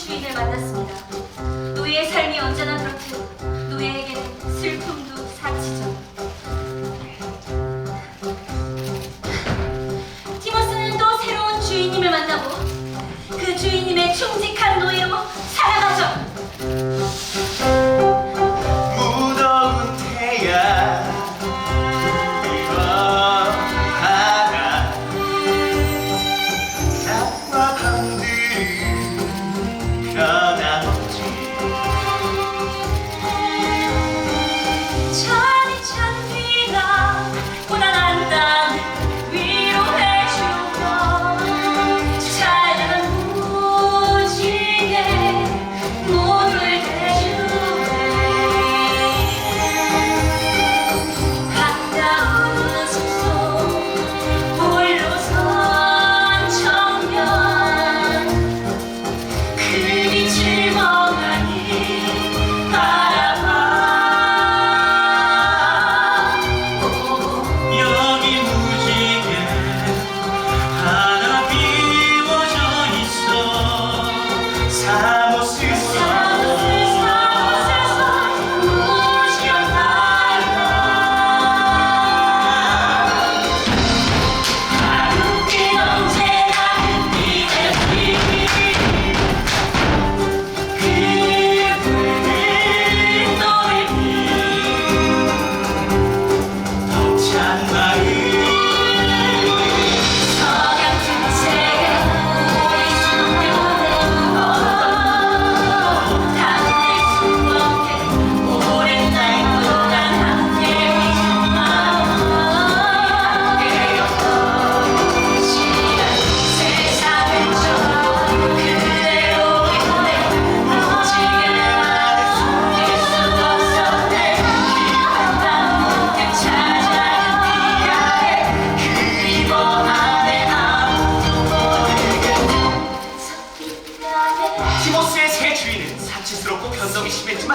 주인을 만났습니다. 노예의 삶이 언제나 그렇듯 노예에게는 슬픔도 사치죠. 티모스는 또 새로운 주인님을 만나고 그 주인님의 충직한 노예로 살아가죠.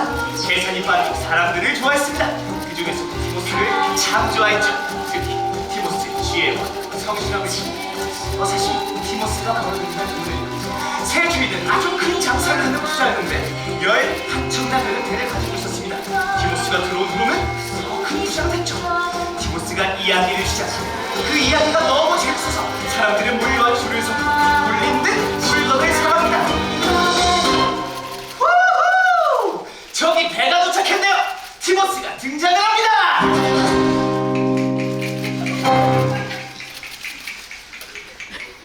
계산이 빠른 사람들을 좋아했습니다. 그 중에서 티모스를 참 좋아했죠. 특히 티모스의 지혜와 성실함을 어, 사실 티모스가 벌어들인 오늘 새 주인은 아주 큰 장사를 하는 부자였는데 여의 한청나되는 대를 가지고 있었습니다. 티모스가 들어온 후로는 더큰 부자가 됐죠. 티모스가 이야기를 시작하고 그 이야기가 너무 등장한